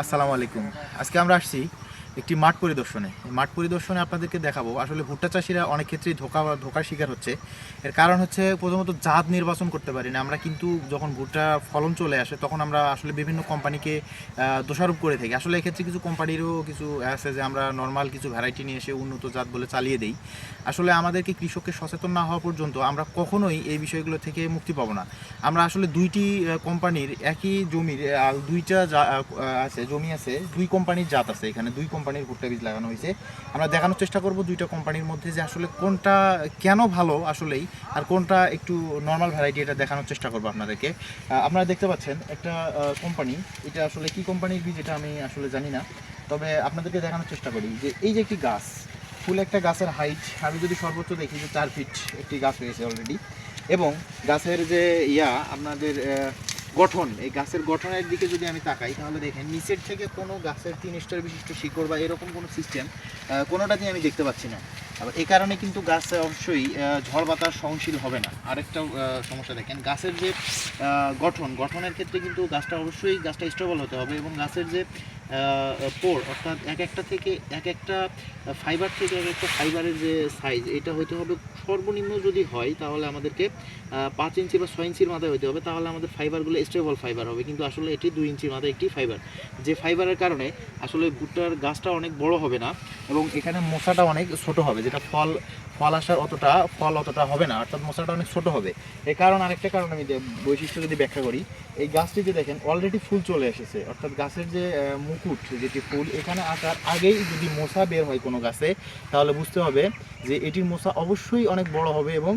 আসসালামু আলাইকুম। আজকে আমরা আসছি একটি মাঠ পরিদর্শনে। মাঠ পরিদর্শনে আপনাদেরকে দেখাবো। আসলে ভুট্টা চাষিরা অনেক ক্ষেত্রেই ধোকা, ধোকার শিকার হচ্ছে। এর কারণ হচ্ছে প্রথমত জাত নির্বাচন করতে পারি না। আমরা কিন্তু যখন ভুট্টা ফলন চলে আসে, তখন আমরা আসলে বিভিন্ন কোম্পানিকে দোষারোপ করে থাকি। আসলে এক্ষেত্রে কিছু কোম্পানিরও কিছু আছে যে আমরা নর্মাল কিছু ভ্যারাইটি নিয়ে এসে উন্নত জাত বলে চালিয়ে দিই। আসলে আমাদেরকে কৃষককে সচেতন না হওয়া পর্যন্ত আমরা কখনোই এই বিষয়গুলো থেকে মুক্তি পাবো না। আমরা আসলে দুইটি কোম্পানির একই জমির দুইটা আছে, জমি আছে, দুই কোম্পানির জাত আছে এখানে, দুই কোম্পানির ভুট্টা বীজ লাগানো হয়েছে। আমরা দেখানোর চেষ্টা করব দুইটা কোম্পানির মধ্যে যে আসলে কোনটা কেন ভালো আসলেই আর কোনটা একটু নর্মাল ভ্যারাইটি এটা দেখানোর চেষ্টা করব আপনাদেরকে। আপনারা দেখতে পাচ্ছেন একটা কোম্পানি। এটা আসলে কি কোম্পানির বীজ এটা আমি আসলে জানি না। তবে আপনাদেরকে দেখানোর চেষ্টা করি যে এই যে একটি গাছ, ফুল একটা গাছের হাইট আমি যদি সর্বোচ্চ দেখি যে চার ফিট একটি গাছ হয়েছে অলরেডি এবং গাছের যে ইয়া, আপনাদের গঠন, এই গাছের গঠনের দিকে যদি আমি তাকাই, তাহলে দেখেন নিচের থেকে কোনো গাছের তিন স্টার বিশিষ্ট শিকড় বা এরকম কোনো সিস্টেম কোনোটাতেই আমি দেখতে পাচ্ছি না। আবার এই কারণে কিন্তু গাছ অবশ্যই ঝড় বাতাস সহনশীল হবে না। আরেকটা সমস্যা দেখেন, গাছের যে গঠন, গঠনের ক্ষেত্রে কিন্তু গাছটা অবশ্যই, গাছটা স্টেবল হতে হবে এবং গাছের যে পোর, অর্থাৎ এক একটা থেকে এক একটা ফাইবার থেকে এক একটা ফাইবারের যে সাইজ এটা হতে হবে সর্বনিম্ন যদি হয়, তাহলে আমাদেরকে পাঁচ ইঞ্চি বা ছয় ইঞ্চির মাথায় হতে হবে, তাহলে আমাদের ফাইবারগুলো স্টেবল ফাইবার হবে। কিন্তু আসলে এটি দুই ইঞ্চির মাথায় একটি ফাইবার যে ফাইবারের কারণে আসলে ভুট্টার গাছটা অনেক বড় হবে না এবং এখানে মশাটা অনেক ছোট হবে। যেটা ফল ফল আসার অতটা, ফল অতটা হবে না, অর্থাৎ মশলাটা অনেক ছোট হবে। এর কারণ আরেকটা কারণ আমি বৈশিষ্ট্য যদি ব্যাখ্যা করি, এই গাছটিতে দেখেন অলরেডি ফুল চলে এসেছে। অর্থাৎ গাছের যে মুকুট, যেটি ফুল, এখানে আসার আগেই যদি মশা বের হয় কোনো গাছে, তাহলে বুঝতে হবে যে এটির মশা অবশ্যই অনেক বড় হবে এবং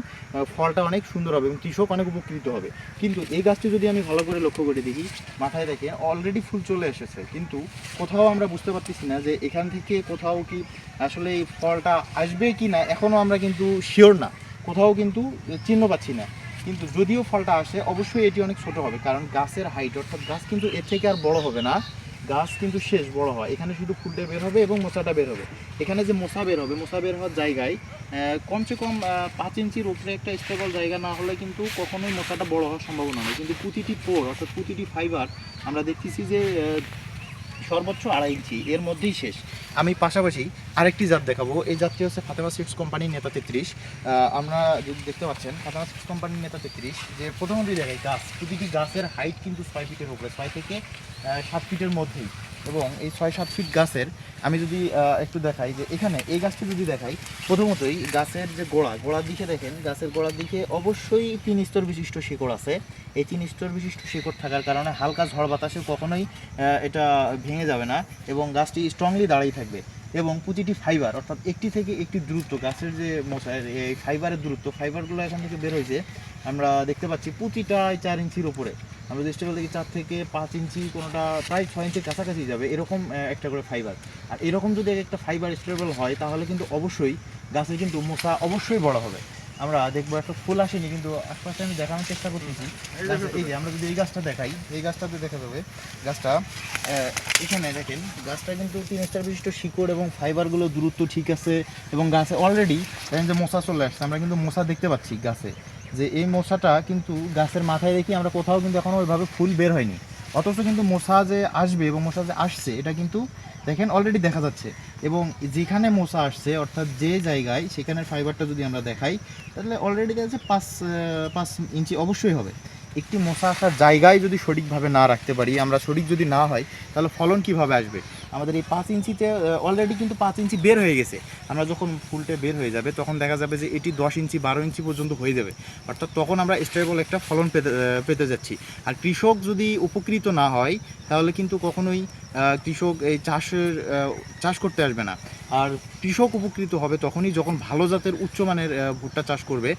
ফলটা অনেক সুন্দর হবে এবং কৃষক অনেক উপকৃত হবে। কিন্তু এই গাছটি যদি আমি ভালো করে লক্ষ্য করে দেখি, মাথায় দেখে অলরেডি ফুল চলে এসেছে। কিন্তু কোথাও আমরা বুঝতে পারতেছি না যে এখান থেকে কোথাও কি আসলে এই ফলটা আসবে কি না এখনও আমরা কিন্তু শিওর না। কোথাও কিন্তু চিহ্ন পাচ্ছি না। কিন্তু যদিও ফলটা আসে, অবশ্যই এটি অনেক ছোট হবে, কারণ গাছের হাইট অর্থাৎ গাছ কিন্তু এর থেকে আর বড় হবে না। গাছ কিন্তু শেষ বড় হয় এখানে শুধু ফুলটা বের হবে এবং মোচাটা বের হবে। এখানে যে মোচা বের হবে, মোচা বের হওয়ার জায়গায় কমসে কম পাঁচ ইঞ্চির উপরে একটা স্টেবল জায়গা না হলে কিন্তু কখনোই মোচাটা বড় হওয়ার সম্ভাবনা নেই। কিন্তু প্রতিটি পোর অর্থাৎ প্রতিটি ফাইবার আমরা দেখতেছি যে সর্বোচ্চ আড়াই ইঞ্চি। এর মধ্যেই শেষ। আমি পাশাপাশি আরেকটি জাত দেখাবো। এই জাতটি হচ্ছে ফাতেমা সিডস কোম্পানির নেতা তেত্রিশ। আমরা যদি দেখতে পাচ্ছেন, ফাতেমা সিডস কোম্পানির নেতা তেত্রিশ, যে প্রথমত দেখাই গাছ, প্রতিটি গাছের হাইট কিন্তু ছয় ফিটের উপরে, ছয় থেকে সাত ফিটের মধ্যেই। এবং এই ছয় সাত ফিট গাছের আমি যদি একটু দেখাই যে এখানে এই গাছটি যদি দেখাই, প্রথমতই গাছের যে গোড়া, গোড়ার দিকে দেখেন, গাছের গোড়ার দিকে অবশ্যই তিন স্তর বিশিষ্ট শিকড় আছে। এই তিন স্তর বিশিষ্ট শিকড় থাকার কারণে হালকা ঝড় বাতাসে কখনোই এটা ভেঙে যাবে না এবং গাছটি স্ট্রংলি দাঁড়িয়ে থাকবে। এবং প্রতিটি ফাইবার অর্থাৎ একটি থেকে একটি দূরত্ব, গাছের যে মশার এই ফাইবারের দূরত্ব ফাইবারগুলো এখান থেকে বের হয়েছে, আমরা দেখতে পাচ্ছি প্রতিটাই চার ইঞ্চির উপরে। আমরা যদি স্টেবল দেখি চার থেকে পাঁচ ইঞ্চি কোনোটা প্রায় ছয় ইঞ্চির কাছাকাছি যাবে এরকম একটা করে ফাইবার আর এরকম যদি একটা ফাইবার স্টেবল হয় তাহলে কিন্তু অবশ্যই গাছের কিন্তু মশা অবশ্যই বড় হবে। আমরা দেখব একটা ফুল আসেনি কিন্তু আশপাশে আমি দেখানোর চেষ্টা করতেছি। গাছ- এই যে আমরা যদি এই গাছটা দেখাই এই গাছটাতে দেখা যাবে গাছটা এখানে দেখেন গাছটা কিন্তু তিন স্টার বিশিষ্ট শিকড় এবং ফাইবারগুলো দূরত্ব ঠিক আছে এবং গাছে অলরেডি দেখেন যে মশা চলে আসছে। আমরা কিন্তু মশা দেখতে পাচ্ছি গাছে। যে এই মশাটা কিন্তু গাছের মাথায় রেখে আমরা কোথাও কিন্তু এখনও ওইভাবে ফুল বের হয়নি। অথচ কিন্তু মশা যে আসবে এবং মশা যে আসছে, এটা কিন্তু দেখেন অলরেডি দেখা যাচ্ছে। এবং যেখানে মশা আসছে, অর্থাৎ যে জায়গায়, সেখানের ফাইবারটা যদি আমরা দেখাই, তাহলে অলরেডি দেখা যাচ্ছে পাঁচ পাঁচ ইঞ্চি অবশ্যই হবে। একটি মশা আসার জায়গায় যদি সঠিকভাবে না রাখতে পারি, আমরা সঠিক যদি না হয়, তাহলে ফলন কীভাবে আসবে? আমাদের এই পাঁচ ইঞ্চিতে অলরেডি কিন্তু পাঁচ ইঞ্চি বের হয়ে গেছে। আমরা যখন ফুলটা বের হয়ে যাবে, তখন দেখা যাবে যে এটি দশ ইঞ্চি, বারো ইঞ্চি পর্যন্ত হয়ে যাবে। অর্থাৎ তখন আমরা স্টেবল একটা ফলন পেতে পেতে যাচ্ছি। আর কৃষক যদি উপকৃত না হয়, তাহলে কিন্তু কখনোই কৃষক এই চাষের চাষ করতে আসবে না। আর কৃষক উপকৃত হবে তখনই যখন ভালো জাতের উচ্চমানের ভুট্টা চাষ করবে।